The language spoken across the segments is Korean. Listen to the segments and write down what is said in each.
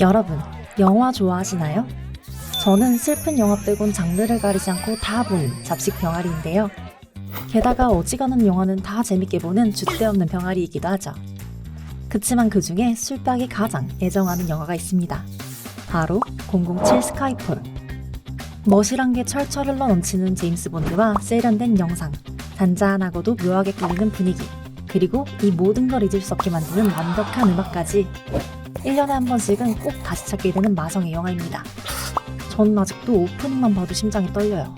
여러분, 영화 좋아하시나요? 저는 슬픈 영화 빼곤 장르를 가리지 않고 다 보는 잡식 병아리인데요. 게다가 어지간한 영화는 다 재밌게 보는 줏대 없는 병아리이기도 하죠. 그치만 그 중에 술박이 가장 애정하는 영화가 있습니다. 바로 007 스카이폴. 멋이란 게 철철 흘러 넘치는 제임스 본드와 세련된 영상, 잔잔하고도 묘하게 끌리는 분위기, 그리고 이 모든 걸 잊을 수 없게 만드는 완벽한 음악까지 1년에 한 번씩은 꼭 다시 찾게 되는 마성의 영화입니다. 전 아직도 오프닝만 봐도 심장이 떨려요.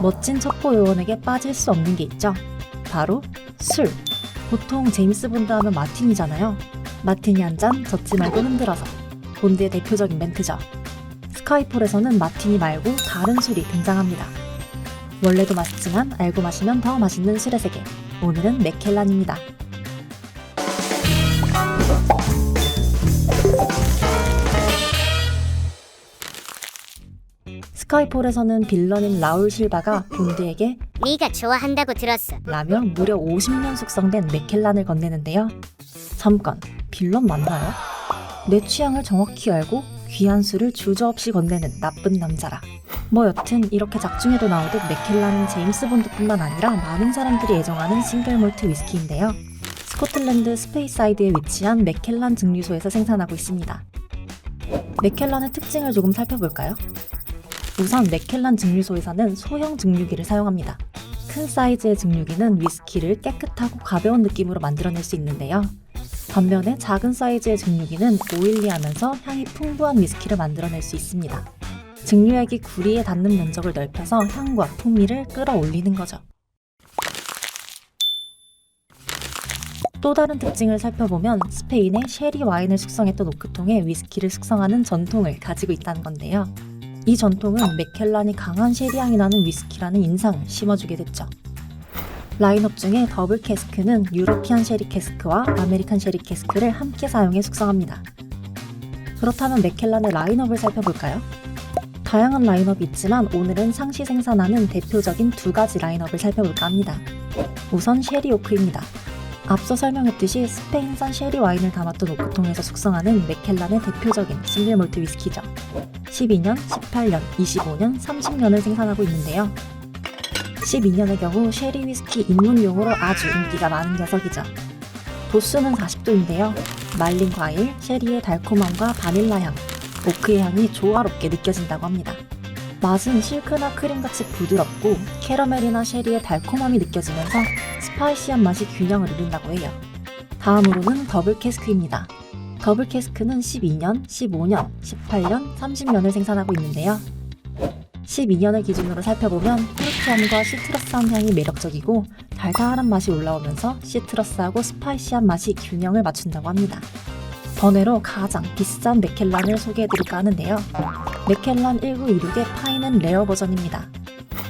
멋진 첩보 요원에게 빠질 수 없는 게 있죠. 바로 술. 보통 제임스 본드 하면 마틴이잖아요. 마틴이 한 잔 젓지 말고 흔들어서. 본드의 대표적인 멘트죠. 스카이폴에서는 마티니 말고 다른 술이 등장합니다. 원래도 맛있지만 알고 마시면 더 맛있는 술의 세계. 오늘은 맥켈란입니다. 스카이폴에서는 빌런인 라울 실바가 본드에게 네가 좋아한다고 들었어. 라며 무려 50년 숙성된 맥켈란을 건네는데요. 잠깐, 빌런 맞나요? 내 취향을 정확히 알고 귀한 술을 주저없이 건네는 나쁜 남자라. 뭐 여튼 이렇게 작중에도 나오듯 맥켈란은 제임스 본드뿐만 아니라 많은 사람들이 애정하는 싱글 몰트 위스키인데요. 스코틀랜드 스페이사이드에 위치한 맥켈란 증류소에서 생산하고 있습니다. 맥켈란의 특징을 조금 살펴볼까요? 우선 맥켈란 증류소에서는 소형 증류기를 사용합니다. 큰 사이즈의 증류기는 위스키를 깨끗하고 가벼운 느낌으로 만들어낼 수 있는데요. 반면에 작은 사이즈의 증류기는 오일리하면서 향이 풍부한 위스키를 만들어낼 수 있습니다. 증류액이 구리에 닿는 면적을 넓혀서 향과 풍미를 끌어올리는 거죠. 또 다른 특징을 살펴보면 스페인의 쉐리 와인을 숙성했던 오크통에 위스키를 숙성하는 전통을 가지고 있다는 건데요. 이 전통은 맥켈란이 강한 쉐리향이 나는 위스키라는 인상을 심어주게 됐죠. 라인업 중에 더블 캐스크는 유로피안 쉐리 캐스크와 아메리칸 쉐리 캐스크를 함께 사용해 숙성합니다. 그렇다면 맥켈란의 라인업을 살펴볼까요? 다양한 라인업이 있지만 오늘은 상시 생산하는 대표적인 두 가지 라인업을 살펴볼까 합니다. 우선 쉐리 오크입니다. 앞서 설명했듯이 스페인산 쉐리 와인을 담았던 오크통에서 숙성하는 맥켈란의 대표적인 싱글 몰트 위스키죠. 12년, 18년, 25년, 30년을 생산하고 있는데요. 12년의 경우 쉐리 위스키 입문용으로 아주 인기가 많은 녀석이죠. 도수는 40도인데요. 말린 과일, 쉐리의 달콤함과 바닐라 향, 오크의 향이 조화롭게 느껴진다고 합니다. 맛은 실크나 크림같이 부드럽고 캐러멜이나 쉐리의 달콤함이 느껴지면서 스파이시한 맛이 균형을 이룬다고 해요. 다음으로는 더블 캐스크입니다. 더블 캐스크는 12년, 15년, 18년, 30년을 생산하고 있는데요. 12년을 기준으로 살펴보면 fru티함과 시트러스한 향이 매력적이고 달달한 맛이 올라오면서 시트러스하고 스파이시한 맛이 균형을 맞춘다고 합니다. 번외로 가장 비싼 맥켈란을 소개해드릴까 하는데요. 맥켈란 1926의 파이는 레어 버전입니다.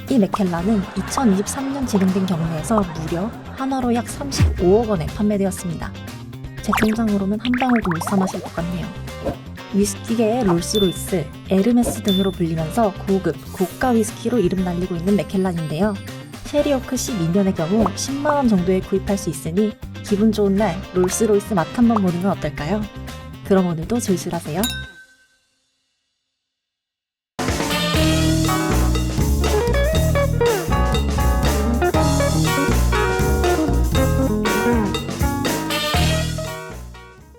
이 맥켈란은 2023년 진행된 경매에서 무려 한화로 약 35억 원에 판매되었습니다. 제 통장으로는 한 방울도 못 사 마실 것 같네요. 위스키계의 롤스로이스, 에르메스 등으로 불리면서 고급, 고가 위스키로 이름 날리고 있는 맥켈란인데요. 쉐리오크 12년의 경우 10만원 정도에 구입할 수 있으니 기분 좋은 날 롤스로이스 맛 한번 보는 건 어떨까요? 그럼 오늘도 줄술하세요.